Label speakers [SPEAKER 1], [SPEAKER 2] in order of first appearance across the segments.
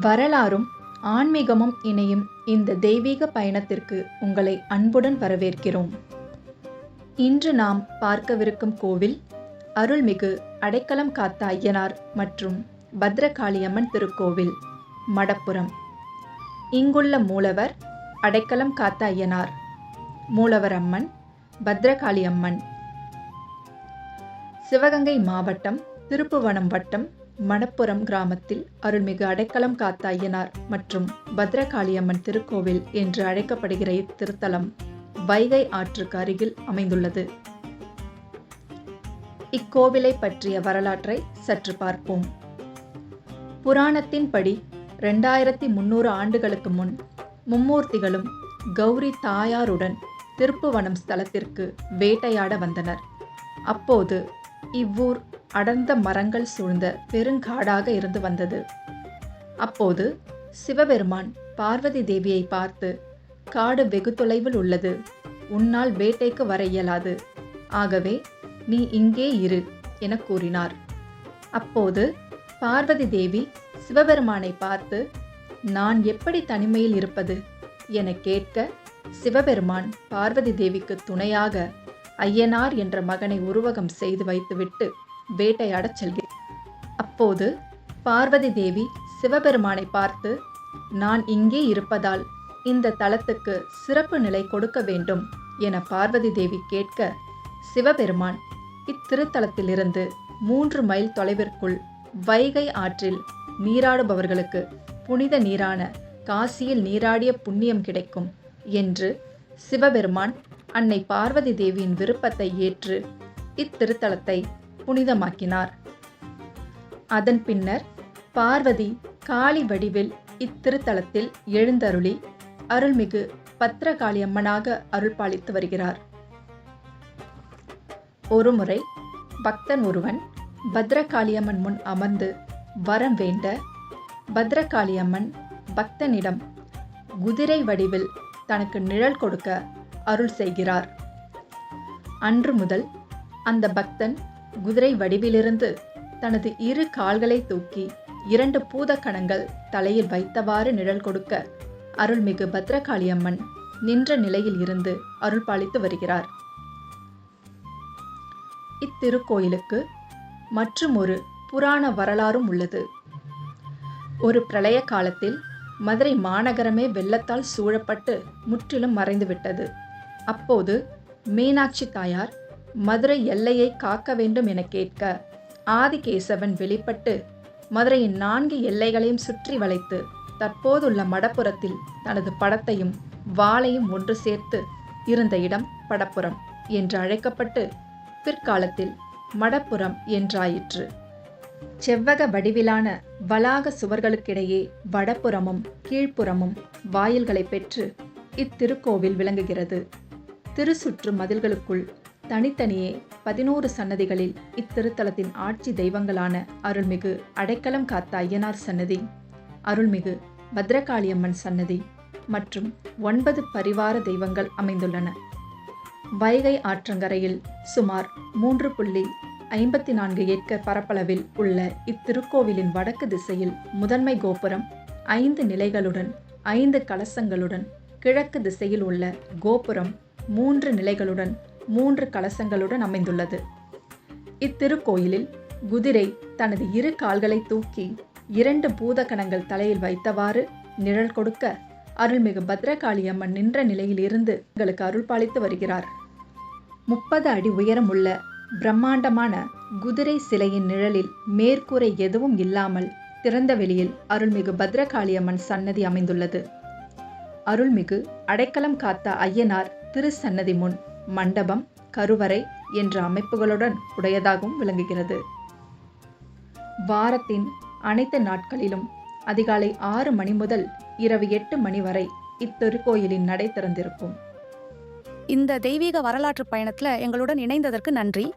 [SPEAKER 1] வரலாறும் ஆன்மீகமும் இணையும் இந்த தெய்வீக பயணத்திற்கு உங்களை அன்புடன் வரவேற்கிறோம். இன்று நாம் பார்க்கவிருக்கும் கோவில் அருள்மிகு அடைக்கலம் காத்த ஐயனார் மற்றும் பத்ரகாளியம்மன் திருக்கோவில் மடப்புரம் இங்குள்ள மூலவர் அடைக்கலம் காத்த ஐயனார் மூலவர் அம்மன் பத்ரகாளி அம்மன் சிவகங்கை மாவட்டம் திருப்புவனம் வட்டம் மணப்புரம் கிராமத்தில் அருள்மிகு அடைக்கலம் காத்த ஐயனார் மற்றும் பத்ரகாளியம்மன் திருக்கோவில் என்று அழைக்கப்படுகிற இத்திருத்தலம் வைகை ஆற்றுக்கு அருகில் அமைந்துள்ளது. இக்கோவிலை பற்றிய வரலாற்றை சற்று பார்ப்போம். புராணத்தின்படி ரெண்டாயிரத்தி முன்னூறு ஆண்டுகளுக்கு முன் மும்மூர்த்திகளும் கௌரி தாயாருடன் திருப்புவனம் ஸ்தலத்திற்கு வேட்டையாட வந்தனர். அப்போது இவ்வூர் அடர்ந்த மரங்கள் சூழ்ந்த பெருங்காடாக இருந்து வந்தது. அப்போது சிவபெருமான் பார்வதி தேவியை பார்த்து காடு வெகு தொலைவில் உள்ளது. உன்னால் வேட்டைக்கு வர இயலாது. ஆகவே நீ இங்கே இரு என கூறினார். அப்போது பார்வதி தேவி சிவபெருமானை பார்த்து நான் எப்படி தனிமையில் இருப்பது? என கேட்க சிவபெருமான் பார்வதி தேவிக்கு துணையாக ஐயனார் என்ற மகனை உருவகம் செய்து வைத்துவிட்டு வேட்டையாடச் செல்கிறார் அப்போது பார்வதி தேவி சிவபெருமானை பார்த்து நான் இங்கே இருப்பதால் இந்த தலத்துக்கு சிறப்பு நிலை கொடுக்க வேண்டும் என பார்வதி தேவி கேட்க சிவபெருமான் இத்திருத்தலத்திலிருந்து மூன்று மைல் தொலைவிற்குள் வைகை ஆற்றில் நீராடுபவர்களுக்கு புனித நீரான காசியில் நீராடிய புண்ணியம் கிடைக்கும் என்று சிவபெருமான் அன்னை பார்வதி தேவியின் விருப்பத்தை ஏற்று இத்திருத்தலத்தை புனிதமாக்கினார். அதன் பின்னர் பார்வதி காளி வடிவில் இத்திருத்தலத்தில் எழுந்தருளி அருள்மிகு பத்திரகாளி அம்மனாக அருள்பாலித்து வருகிறார். ஒருமுறை பக்தன் ஒருவன் பத்ரகாளியம்மன் முன் அமர்ந்து வரம் வேண்ட பத்ரகாளியம்மன் பக்தனிடம் குதிரை வடிவில் தனக்கு நிழல் கொடுக்க அருள் செய்கிறார். அன்று முதல் அந்த பக்தன் குதிரை வடிவிலிருந்து தனது இரு கால்களை தூக்கி இரண்டு பூத கணங்கள் தலையில் வைத்தவாறு நிழல் கொடுக்க அருள்மிகு பத்ரகாளியம்மன் நின்ற நிலையில் இருந்து அருள் பாலித்து வருகிறார். இத்திருக்கோயிலுக்கு மற்றும் ஒரு புராண வரலாறும் உள்ளது. ஒரு பிரளய காலத்தில் மதுரை மாநகரமே வெள்ளத்தால் சூழப்பட்டு முற்றிலும் மறைந்துவிட்டது. அப்போது மீனாட்சி தாயார் மதுரை எல்லையை காக்க வேண்டும் என கேட்க ஆதிகேசவன் வெளிப்பட்டு மதுரையின் நான்கு எல்லைகளையும் சுற்றி வளைத்து தற்போதுள்ள மடப்புறத்தில் தனது படத்தையும் வாளையும் ஒன்று சேர்த்து இருந்த இடம் படப்புறம் என்று அழைக்கப்பட்டு பிற்காலத்தில் மடப்புறம் என்றாயிற்று. செவ்வக வடிவிலான வளாக சுவர்களுக்கிடையே வடபுறமும் கீழ்ப்புறமும் வாயில்களை பெற்று இத்திருக்கோவில் விளங்குகிறது. திருசுற்று மதில்களுக்குள் தனித்தனியே பதினோரு சன்னதிகளில் இத்திருத்தலத்தின் ஆட்சி தெய்வங்களான அருள்மிகு அடைக்கலம் காத்த ஐயனார் சன்னதி அருள்மிகு பத்ரகாளியம்மன் சன்னதி மற்றும் ஒன்பது பரிவார தெய்வங்கள் அமைந்துள்ளன. வைகை ஆற்றங்கரையில் சுமார் மூன்று புள்ளி ஐம்பத்தி நான்கு ஏக்கர் பரப்பளவில் உள்ள இத்திருக்கோவிலின் வடக்கு திசையில் முதன்மை கோபுரம் ஐந்து நிலைகளுடன் ஐந்து கலசங்களுடன் கிழக்கு திசையில் உள்ள கோபுரம் மூன்று நிலைகளுடன் மூன்று கலசங்களுடன் அமைந்துள்ளது. இத்திருக்கோயிலில் குதிரை தனது இரு கால்களை தூக்கி இரண்டு பூதகணங்கள் தலையில் வைத்தவாறு நிழல் கொடுக்க அருள்மிகு பத்ரகாளி அம்மன் நின்ற நிலையில் இருந்து எங்களுக்கு அருள்பாலித்து வருகிறார். முப்பது அடி உயரமுள்ள பிரம்மாண்டமான குதிரை சிலையின் நிழலில் மேற்கூரை எதுவும் இல்லாமல் திறந்த வெளியில் அருள்மிகு பத்ரகாளியம்மன் சன்னதி அமைந்துள்ளது. அருள்மிகு அடைக்கலம் காத்த ஐயனார் திருச்சன்னதி முன் மண்டபம் கருவறை என்ற அமைப்புகளுடன் உடையதாகவும் விளங்குகிறது. வாரத்தின் அனைத்து நாட்களிலும் அதிகாலை ஆறு மணி முதல் இரவு எட்டு மணி வரை இத்திருக்கோயிலின் நடை திறந்திருக்கும்.
[SPEAKER 2] இந்த தெய்வீக வரலாற்று பயணத்தில் எங்களுடன் இணைந்ததற்கு நன்றி.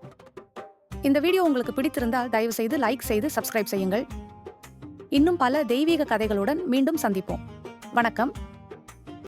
[SPEAKER 2] இந்த வீடியோ உங்களுக்கு பிடித்திருந்தால் தயவு செய்து லைக் செய்து சப்ஸ்கிரைப் செய்யுங்கள். இன்னும் பல தெய்வீக கதைகளுடன் மீண்டும் சந்திப்போம். வணக்கம்.